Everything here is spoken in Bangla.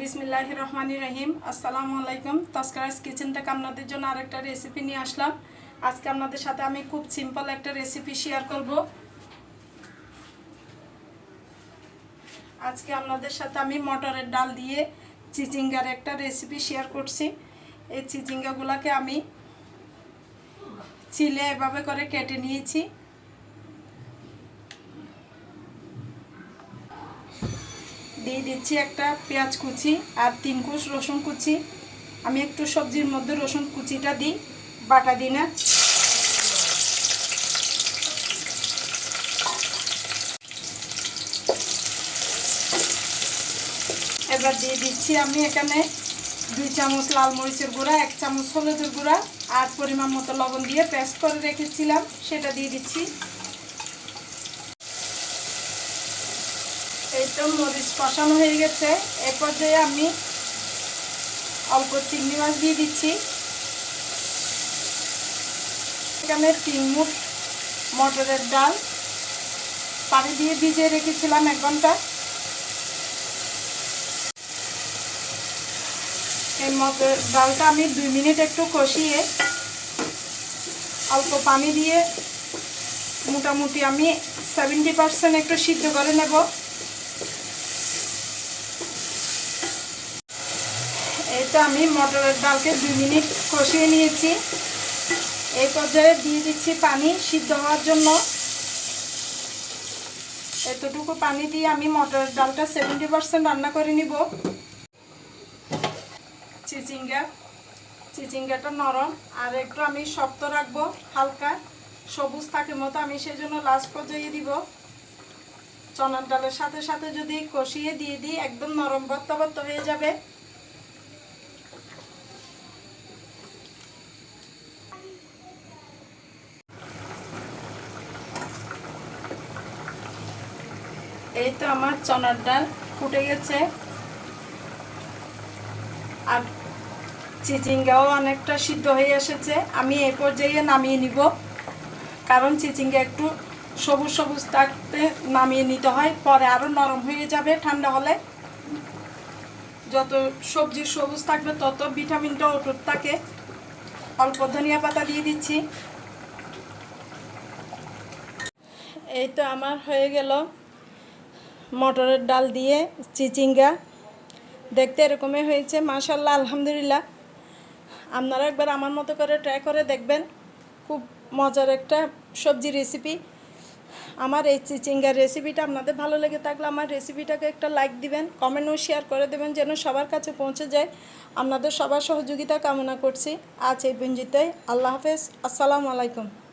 বিসমিল্লাহ রহমান রহিম আসসালামু আলাইকুম। তস্করাজ কিচেন থেকে আপনাদের জন্য আরেকটা রেসিপি নিয়ে আসলাম। আজকে আপনাদের সাথে আমি খুব সিম্পল একটা রেসিপি শেয়ার করব। আজকে আপনাদের সাথে আমি মটরের ডাল দিয়ে চিচিঙ্গার একটা রেসিপি শেয়ার করছি। এই চিচিঙ্গাগুলোকে আমি চিলে এভাবে করে কেটে নিয়েছি। দিয়ে দিচ্ছি একটা পেঁয়াজ কুচি আর তিন কুচ রসুন কুচি। আমি একটু সবজির মধ্যে রসুন কুচিটা দিই, বাটা দিই না। এবার দিয়ে দিচ্ছি আমি এখানে দুই চামচ লাল মরিচের গুঁড়া, এক চামচ হলুদের গুঁড়া আর পরিমাণ মতো লবণ দিয়ে পেস্ট করে রেখেছিলাম, সেটা দিয়ে দিচ্ছি। এই তো মরিচ কষানো হয়ে গেছে। এ পর্যায়ে আমি অল্প চিংড়ি মাছ দিয়ে দিচ্ছি। এখানে তিন মুঠ মটরের ডাল, পানি দিয়ে ভিজিয়ে রেখেছিলাম এক ঘণ্টা। এই মটর ডালটা আমি দুই মিনিট একটু কষিয়ে অল্প পানি দিয়ে মোটামুটি আমি সেভেন্টি পার্সেন্ট একটু সিদ্ধ করে নেব। এটা আমি মটরের ডালকে দুই মিনিট কষিয়ে নিয়েছি। এই পর্যায়ে দিয়ে দিচ্ছি পানি সিদ্ধ হওয়ার জন্য। এতটুকু পানি দিয়ে আমি মটরের ডালটা সেভেন্টি পার্সেন্ট রান্না করে নিব। চিচিঙ্গা, চিচিঙ্গাটা নরম আর একটু আমি শক্ত রাখব, হালকা। সবুজ থাকে মতো আমি সেই জন্য লাস্ট পর্যায়ে দিব। চনার ডালের সাথে সাথে যদি কষিয়ে দিয়ে দিই, একদম নরম ভত্তা হয়ে যাবে। এই তো আমার চনার ডাল ফুটে গেছে। আর চিচিঙ্গাও অনেকটা সিদ্ধ হয়ে এসেছে। আমি এই পর্যায়ে নামিয়ে নিব। কারণ চিচিঙ্গা একটু সবুজ সবুজ থাকতে নামিয়ে নিতে হয়, পরে আরও নরম হয়ে যাবে ঠান্ডা হলে। যত সবজি সবুজ থাকবে, তত ভিটামিনটা অটুট থাকে। অল্প ধনিয়া পাতা দিয়ে দিচ্ছি। এই তো আমার হয়ে গেল। মটরের ডাল দিয়ে চিচিঙ্গা। দেখতে এরকমই হয়েছে মাশাল্লাহ আলহামদুলিল্লাহ। আপনারা একবার আমার মতো করে ট্রাই করে দেখবেন। খুব মজার একটা সবজি রেসিপি আমার এই চিচিঙ্গার রেসিপিটা আপনাদের ভালো লেগে থাকলে আমার রেসিপিটাকে একটা লাইক দিবেন কমেন্ট ও শেয়ার করে দেবেন, যেন সবার কাছে পৌঁছে যায়। আপনাদের সবার সহযোগিতা কামনা করছি। আজ এই পঞ্জিতে আল্লাহ হাফেজ। আসসালামু আলাইকুম।